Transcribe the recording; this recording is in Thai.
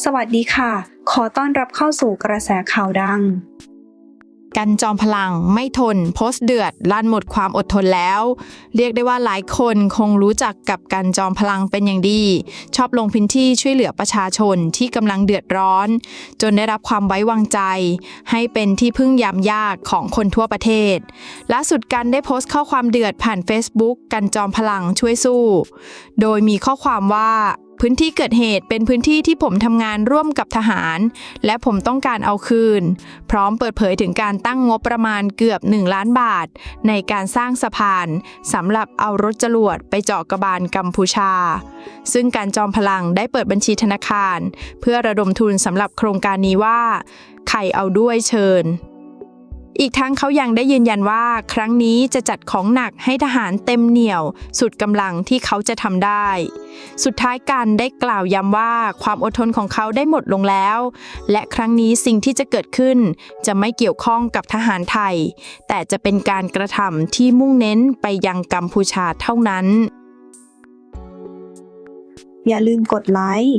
สวัสดีค่ะ ขอต้อนรับเข้าสู่กระแสข่าวดัง กันจอมพลังไม่ทน โพสต์เดือดลั่นหมดความอดทนแล้ว เรียกได้ว่าหลายคนคงรู้จักกับกันจอมพลังเป็นอย่างดี ชอบลงพื้นที่ช่วยเหลือประชาชนที่กำลังเดือดร้อน จนได้รับความไว้วางใจ ให้เป็นที่พึ่งยามยากของคนทั่วประเทศล่าสุดกันได้โพสต์ข้อความเดือดผ่าน Facebook กันจอมพลังช่วยสู้ โดยมีข้อความว่า พื้นที่เกิดเหตุเป็นพื้นที่ที่ผมทำงานร่วมกับทหาร และผมต้องการเอาคืน พร้อมเปิดเผยถึงการตั้งงบประมาณเกือบ 1 ล้านบาท ในการสร้างสะพานสำหรับเอารถจรวดไปเจาะกระบาลกัมพูชา ซึ่งการจอมพลังได้เปิดบัญชีธนาคาร เพื่อระดมทุนสำหรับโครงการนี้ว่า ใครเอาด้วยเชิญ อีกทั้งเขายังได้ยืนยันว่า ครั้งนี้จะจัดของหนักให้ทหารเต็มเหนี่ยว สุดกำลังที่เขาจะทำได้ สุดท้ายกันได้กล่าวย้ำว่าความอดทนของเขาได้หมดลงแล้ว และครั้งนี้สิ่งที่จะเกิดขึ้น จะไม่เกี่ยวข้องกับทหารไทย แต่จะเป็นการกระทำที่มุ่งเน้นไปยังกัมพูชาเท่านั้น อย่าลืมกดไลค์